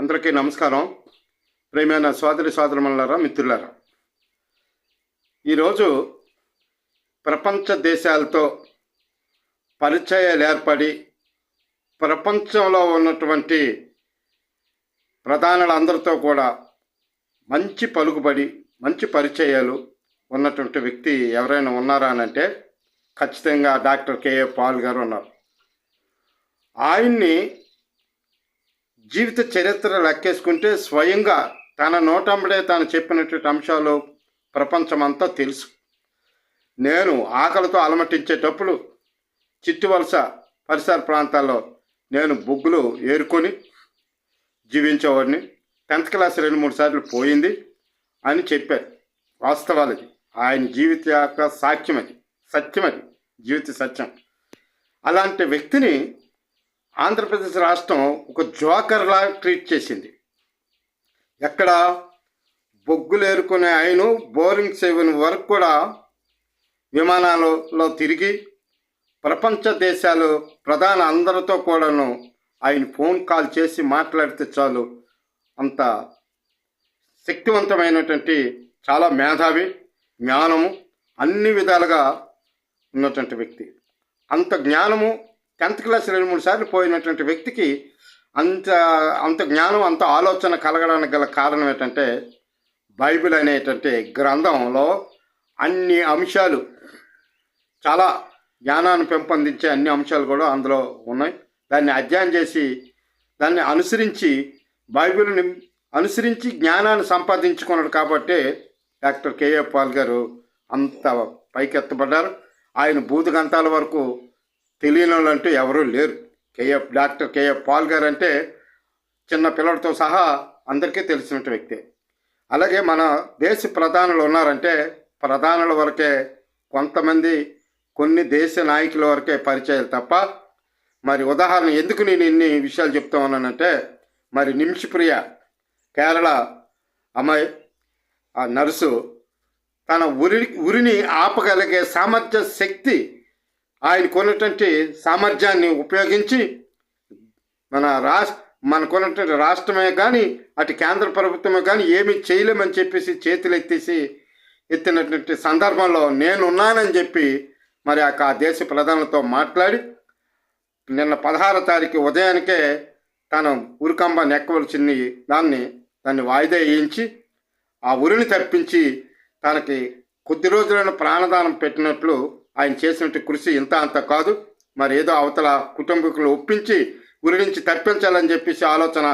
అందరికీ నమస్కారం. ప్రేమైన సోదరి సోదరుమల్లారా మిత్రులారా. ఈరోజు ప్రపంచ దేశాలతో పరిచయాలు ఏర్పడి ప్రపంచంలో ఉన్నటువంటి ప్రధానులందరితో కూడా మంచి పలుకుబడి మంచి పరిచయాలు ఉన్నటువంటి వ్యక్తి ఎవరైనా ఉన్నారా అంటే ఖచ్చితంగా డాక్టర్ కేఏ పాల్ గారు ఉన్నారు. ఆయన్ని జీవిత చరిత్ర లెక్కేసుకుంటే స్వయంగా తన నోటంబడే తాను చెప్పినటువంటి అంశాలు ప్రపంచమంతా తెలుసు. నేను ఆకలితో అలమటించేటప్పుడు చిట్టువలస పరిసర ప్రాంతాల్లో నేను బొగ్గులు ఏరుకొని జీవించేవాడిని. టెన్త్ క్లాస్ రెండు మూడు సార్లు పోయింది అని చెప్పారు. వాస్తవాలది. ఆయన జీవిత యొక్క సాక్ష్యం అది సత్యం అది జీవిత సత్యం. అలాంటి వ్యక్తిని ఆంధ్రప్రదేశ్ రాష్ట్రం ఒక జోకర్లా ట్రీట్ చేసింది. ఎక్కడ? బొగ్గులు ఏరుకునే ఆయన బోరింగ్ సేవన్ వరకు కూడా విమానాలలో తిరిగి ప్రపంచ దేశాలు ప్రధాన అందరితో కూడాను ఆయన ఫోన్ కాల్ చేసి మాట్లాడితే చాలు. అంత శక్తివంతమైనటువంటి చాలా మేధావి జ్ఞానము అన్ని విధాలుగా ఉన్నటువంటి వ్యక్తి. అంత జ్ఞానము టెన్త్ క్లాస్ రెండు మూడు సార్లు పోయినటువంటి వ్యక్తికి అంత అంత జ్ఞానం అంత ఆలోచన కలగడానికి గల కారణం ఏంటంటే బైబిల్ అనేటువంటి గ్రంథంలో అన్ని అంశాలు చాలా జ్ఞానాన్ని పెంపొందించే అన్ని అంశాలు కూడా అందులో ఉన్నాయి. దాన్ని అధ్యయనం చేసి దాన్ని అనుసరించి బైబిల్ని అనుసరించి జ్ఞానాన్ని సంపాదించుకున్నాడు కాబట్టి డాక్టర్ కేఏ పాల్ గారు అంత పైకెత్తబడ్డారు. ఆయన భూతగంతాల వరకు తెలియని వాళ్ళు అంటూ ఎవరూ లేరు. కేఎఫ్ డాక్టర్ కేఎఫ్ పాల్ గారు అంటే చిన్న పిల్లలతో సహా అందరికీ తెలిసినట్టు వ్యక్తి. అలాగే మన దేశ ప్రధానులు ఉన్నారంటే ప్రధానుల వరకే కొంతమంది కొన్ని దేశ నాయకుల వరకే పరిచయాలు తప్ప మరి ఉదాహరణ ఎందుకు నేను ఇన్ని విషయాలు చెప్తా ఉన్నానంటే మరి నిమిషప్రియ కేరళ అమ్మాయి ఆ నర్సు తన ఉరి ఉరిని ఆపగలిగే సామర్థ్య శక్తి ఆయనకున్నటువంటి సామర్థ్యాన్ని ఉపయోగించి మన రాష్ట్ర మనకున్నటువంటి రాష్ట్రమే కానీ అటు కేంద్ర ప్రభుత్వమే కానీ ఏమి చేయలేమని చెప్పేసి చేతులు ఎత్తేసి ఎత్తినటువంటి సందర్భంలో నేనున్నానని చెప్పి మరి ఆ దేశ ప్రధానులతో మాట్లాడి నిన్న పదహారో తారీఖు ఉదయానికే తను ఉరికంబ నెక్కవలసింది దాన్ని దాన్ని వాయిదా వేయించి ఆ ఉరిని తప్పించి తనకి కొద్ది రోజులైన ప్రాణదానం పెట్టినట్లు ఆయన చేసినట్టు కృషి ఇంత అంత కాదు. మరి ఏదో అవతల కుటుంబీకులు ఒప్పించి గురించి నుంచి తప్పించాలని చెప్పేసి ఆలోచన